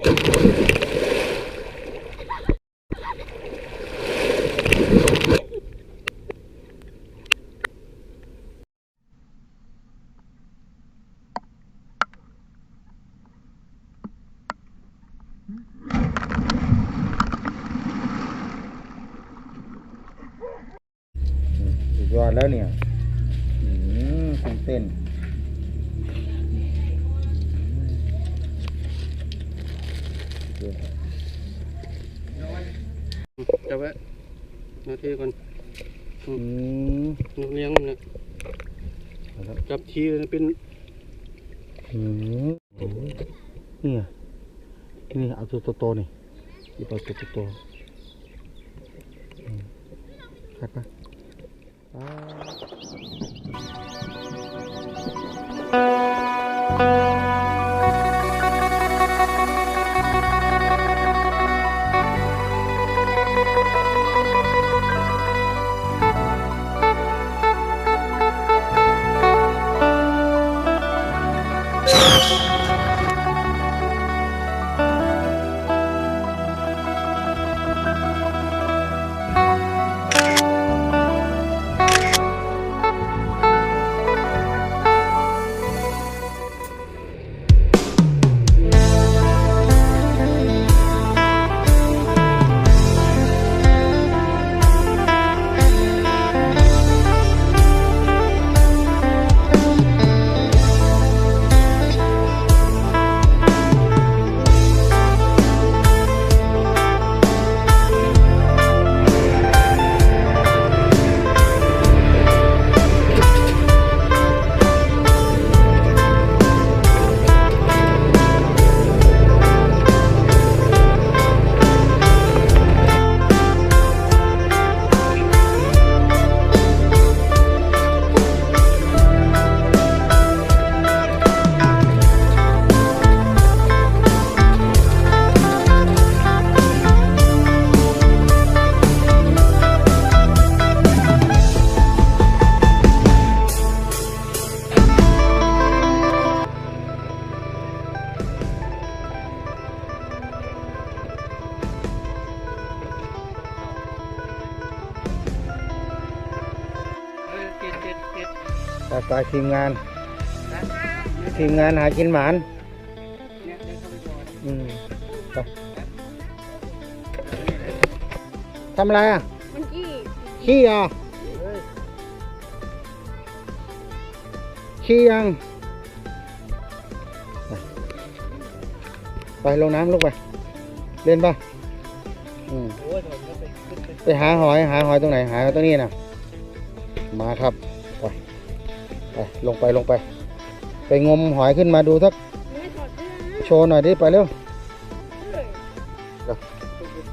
ยอดแล้วเนี่ย อืมกุ้งเต้น จับไว้นาทีก่อนอืมนกเลี้ยงนะเอาละจับทีเป็นอืมนี่ไงนี่เอาตัวโตๆนี่หยิบเอาตัวโตๆอืมคัดปะอ่า ไปไปทีมงาน ทีมงานหากินหมานอืมไปทำอะไรอะ มันกี้ขี้เหรอะขี้ยัง ไปลงน้ำลูกไป เล่นปะอืมโอ้ยผมก็ไปขึ้นไปไปหาหอย หาหอยตรงไหน หาตรงนี้นะมาครับไปไป ลงไปลงไป ไปงมหอยขึ้นมาดูสักไม่ถอดเสื้อนะโชว์หน่อยดิไปเร็ว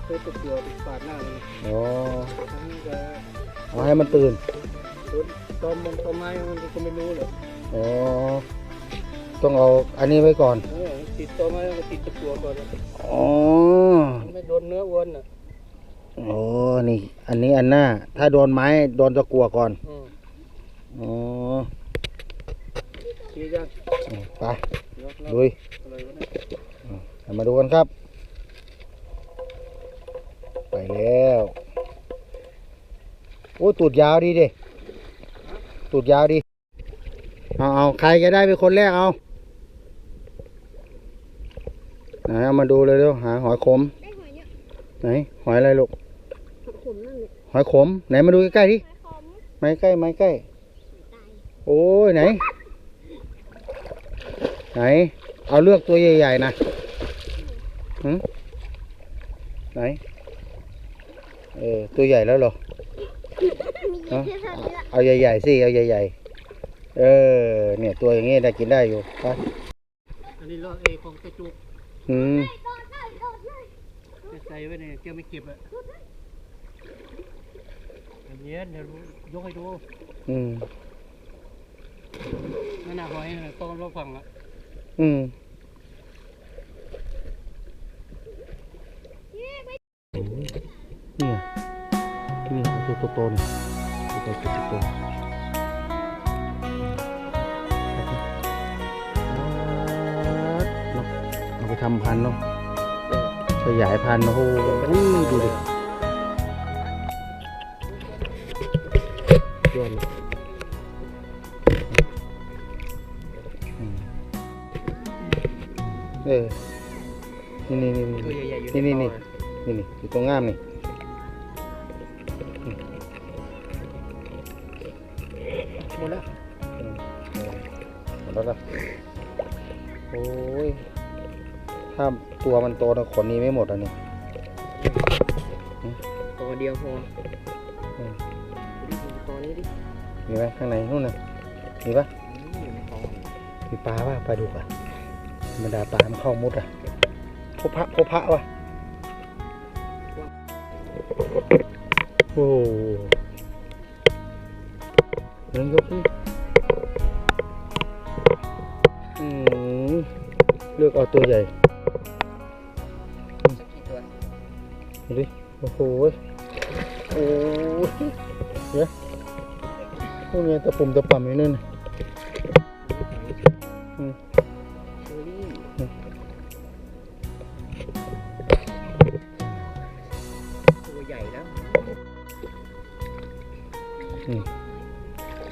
เคยตกตัวติดปาดหน้ามันอ๋อทั้งจะเอาให้มันตื่นโดนตอมมันตอมไม้มันก็ไม่รู้เลยอ๋อ ต้องเอาอันนี้ไว้ก่อนเออติดตอไม้มันติดตะกัวก่อนอ๋อมันไม่โดนเนื้อวัวน่ะโอ้นี่ อันนี้อันหน้า ถ้าโดนไม้โดนตะกัวก่อนอืมอ๋อ ชี้ยังไปยกแล้วลุยอะไรวะเนี่ยเอามาดูกันครับ ไปแล้ว โอ้ตูดยาวดีดิตูดยาวดีเอาเอาใครจะได้เป็นคนแรกเอาไหนเอามาดูเลยเร็วหาหอยขมได้หอยเนี่ยไหนหอยอะไรลูกหอยขมนั่นเลยหอยขมไหนมาดูใกล้ๆดิหอยขมไม้ใกล้ไม้ใกล้ตายโอ้ยไหน ไหน เอาเลือกตัวใหญ่ๆนะหืมไหน เออ ตัวใหญ่แล้วเหรอมีกี่เท่านี้ละเอาใหญ่ๆสิ เอาใหญ่ๆ เออ เนี่ยตัวอย่างงี้ได้กินได้อยู่ไปอันนี้รอดเอของกระจุกอืมจะใส่ไว้เนี่ยแกไม่เก็บอะเดี๋ยวเดี๋ยวยกให้ดู อืมนั่นน่ะหอยน่ะต้องรอฟังอะ อืมเนี่ยนี่เอาตัวโตๆนี่ตัวโตๆตัวโตๆเอาไปทำพันธุ์เนาะขยายพันธุ์โอ้โหดูดิยอดเลย เออ นี่นี่นี่ตัวนี่ใหญ่ๆอยู่นี่ในนี่ท่อนี่นี่อยู่ตรงง่ามนี่หมดแล้วอืมเออหมดแล้วล่ะโอ้ย ถ้าตัวมันโตนะขนนี้ไม่หมดอะเนี่ยตัวเดียวพออืมดูตัวนี้ดิ มีไหมข้างในนู่นน่ะมีปะอืมอยู่ในท่อมีปลาป่ะปลาดุกอะ ธรรมดาปลามันเข้ามุดอะพบพระพบพระวะโอ้โหเดินกขึ้นอืมเลือกเอาตัวใหญ่ดิโอ้โหโอ้เดี๋ยพวกเนี้ยตะปุ่มตะป่ำอยู่นั่นน่ะอืม เชอรี่อืมตัวใหญ่แล้ว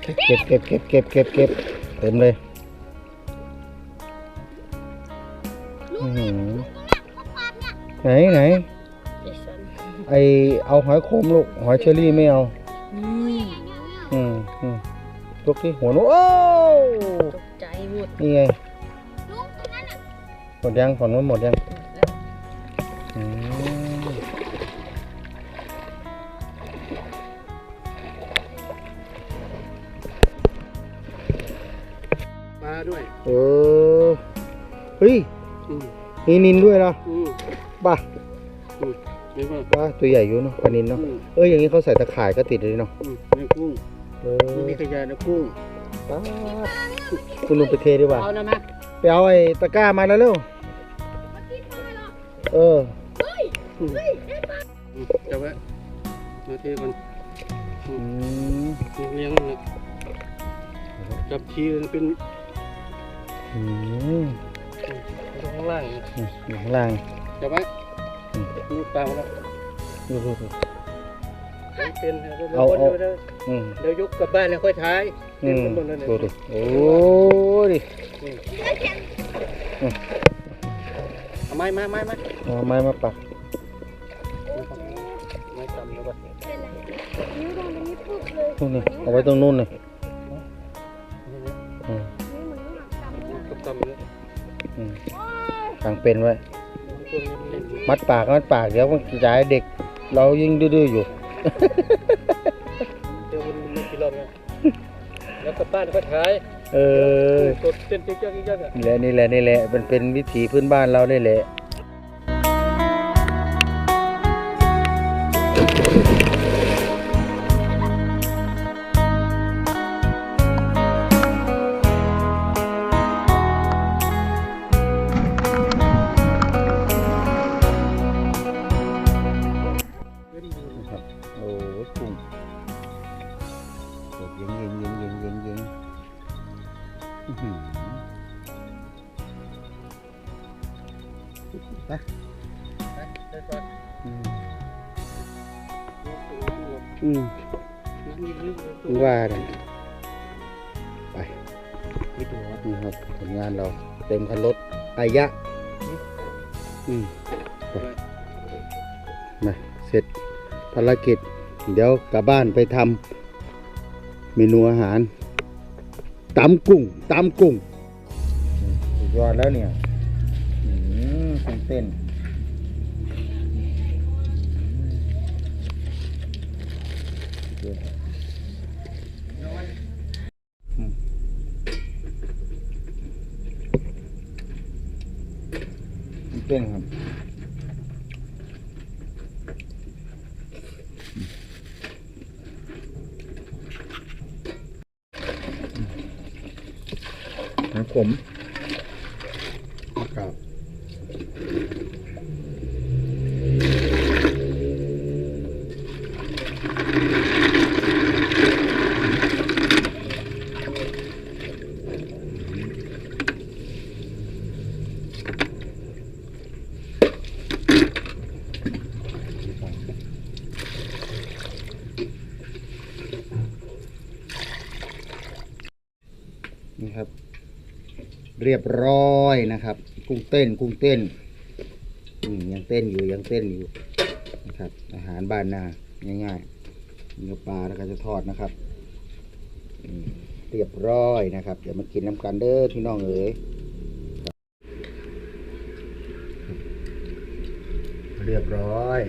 เก็บเก็บเก็บเก็บเก็บเก็บเต็มเลยอื้อหือไหนไหนเจสันไอเอาหอยโขมลูกหอยเชอรี่ไม่เอานี่อืมอืมยกที่หัวหนูโอ้ตกใจหมดนี่ไง มดยังฝั่งนู้นหมดยังอืมปลาด้วยเออเฮ้ยอืมมีนินด้วยเหรออืมป่ะเดี๋ยวก่อนป่ะตัวใหญ่อยู่เนาะปลานินเนาะอืมเอ้ยอย่างนี้เขาใส่ตะข่ายก็ติดเลยเนาะอืมนี่กุ้งเอไม่อมีขยะนะกุ้งป๊าดคุณลุงไปเทดีกว่าเอานะมาไปเอาไอ้ตะกร้ามาแล้วเร็ว เอออืมจับไว้มาเทก่อนอืมเลี้ยงมันนะจับทีมันเป็นอืมตรงข้างล่างนะอยู่ข้างล่างจับไว้อืมมีปลามาแล้วดูดูดูไม่เป็นนะเดี๋ยวเอาเอาเดี๋ยวอืมเดี๋ยวยกกลับบ้านแล้วค่อยท้ายอืมเต็มหมดเลยเนี่ยดูดิโอ้ดิ เอาไม้มาไม้มาเอาไม้มาปักไม้กำแล้วก็เป็นไรนิ้วตรงนี้ปุ๊บเลยตรงนี้เอาไว้ตรงนู้นเลยอืมนิ้วเหมือนหลักกำเลยกำกำเลยอืมกางเป็นไว้ตัวนี้เล่นมัดปากมัดปากเดี๋ยวมันจะให้เด็ก เรายิ่งดื้อๆอยู่เดี๋ยวมันไม่กี่รอบเนี่ยแล้วกลับบ้านค่อยท้าย เออกดเต้นจิ๊กจักจิ๊กจักอะนี่แหละนี่แหละนี่แหละมันเป็นวิถีพื้นบ้านเราได้แหละ ว่าเลยไปมีตัวนี่ครับผลงานเราเต็มคันรถอายะ อืมไปมาเสร็จภารกิจ เดี๋ยวกลับบ้านไปทำเมนูอาหารตำกุ้งตำกุ้งสุดยอดแล้วเนี่ยอืมกุ้งเต้นอืมกุ้ง เต้นครับนะผมครับ เรียบร้อยนะครับ กุ้งเต้น กุ้งเต้นยังเต้นอยู่ยังเต้นอยู่นะครับ อาหารบ้านนาง่ายๆเนื้อปลาแล้วก็จะทอดนะครับเรียบร้อยนะครับ เดี๋ยวมากินน้ำกันเด้อพี่น้องเอ๋ยเรียบร้อย